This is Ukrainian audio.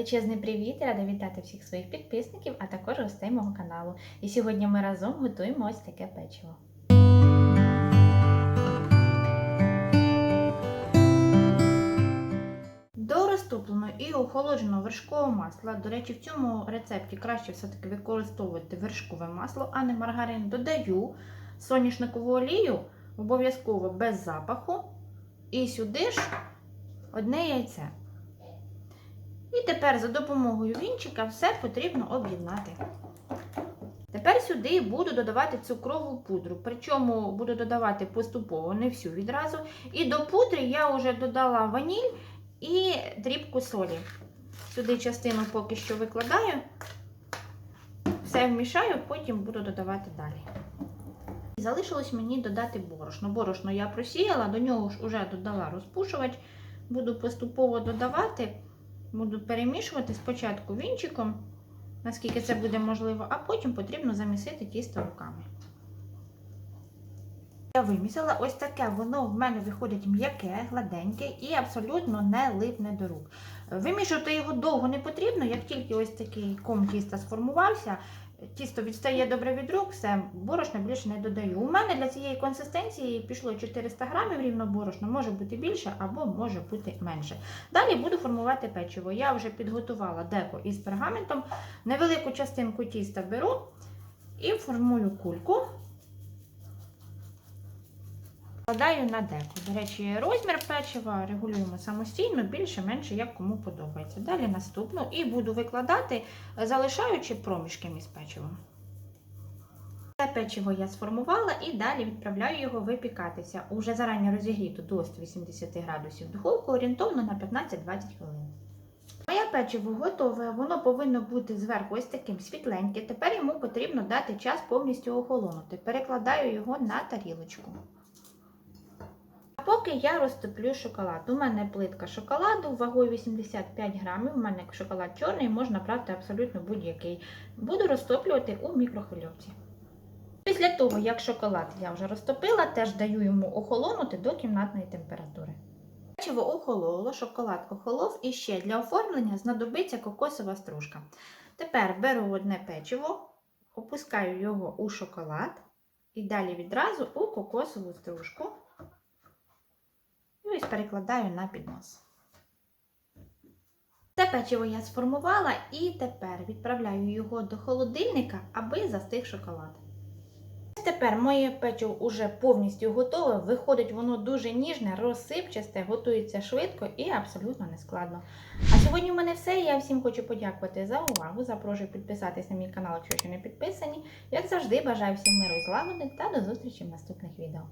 Величезний привіт! Рада вітати всіх своїх підписників, а також гостей мого каналу. І сьогодні ми разом готуємо ось таке печиво. До розтопленого і охолодженого вершкового масла, до речі, в цьому рецепті краще все-таки використовувати вершкове масло, а не маргарин. Додаю соняшникову олію, обов'язково без запаху. І сюди ж одне яйце. І тепер за допомогою вінчика все потрібно об'єднати. Тепер сюди буду додавати цукрову пудру, причому буду додавати поступово, не всю відразу. І до пудри я вже додала ваніль і дрібку солі. Сюди частину поки що викладаю, все вмішаю, потім буду додавати далі. Залишилось мені додати борошно. Борошно я просіяла, до нього ж вже додала розпушувач. Буду поступово додавати, буду перемішувати спочатку вінчиком, наскільки це буде можливо, а потім потрібно замісити тісто руками. Я вимісила ось таке, воно в мене виходить м'яке, гладеньке і абсолютно не липне до рук. Вимішувати його довго не потрібно, як тільки ось такий ком тіста сформувався, тісто відстає добре від рук, все, борошна більше не додаю. У мене для цієї консистенції пішло 400 грамів рівно борошна, може бути більше або може бути менше. Далі буду формувати печиво. Я вже підготувала деко із пергаментом. Невелику частинку тіста беру і формую кульку. Вкладаю на деко. До речі, розмір печива регулюємо самостійно, більше-менше, як кому подобається. Далі наступну і буду викладати, залишаючи проміжки між печивом. Це печиво я сформувала і далі відправляю його випікатися. Уже зарані розігріту до 180 градусів духовку орієнтовно на 15-20 хвилин. Моє печиво готове, воно повинно бути зверху ось таким світленьким. Тепер йому потрібно дати час повністю охолонути. Перекладаю його на тарілочку. Поки я розтоплю шоколад. У мене плитка шоколаду вагою 85 грамів. У мене шоколад чорний, можна брати абсолютно будь-який. Буду розтоплювати у мікрохвильовці. Після того, як шоколад я вже розтопила, теж даю йому охолонути до кімнатної температури. Печиво охололо, шоколад охолов і ще для оформлення знадобиться кокосова стружка. Тепер беру одне печиво, опускаю його у шоколад і далі відразу у кокосову стружку. Перекладаю на піднос. Це печиво я сформувала і тепер відправляю його до холодильника, аби застиг шоколад. Тепер моє печиво вже повністю готове. Виходить, воно дуже ніжне, розсипчасте, готується швидко і абсолютно нескладно. А сьогодні в мене все. Я всім хочу подякувати за увагу. Запрошую підписатись на мій канал, якщо ще не підписані. Як завжди, бажаю всім миру і злагоди та до зустрічі в наступних відео.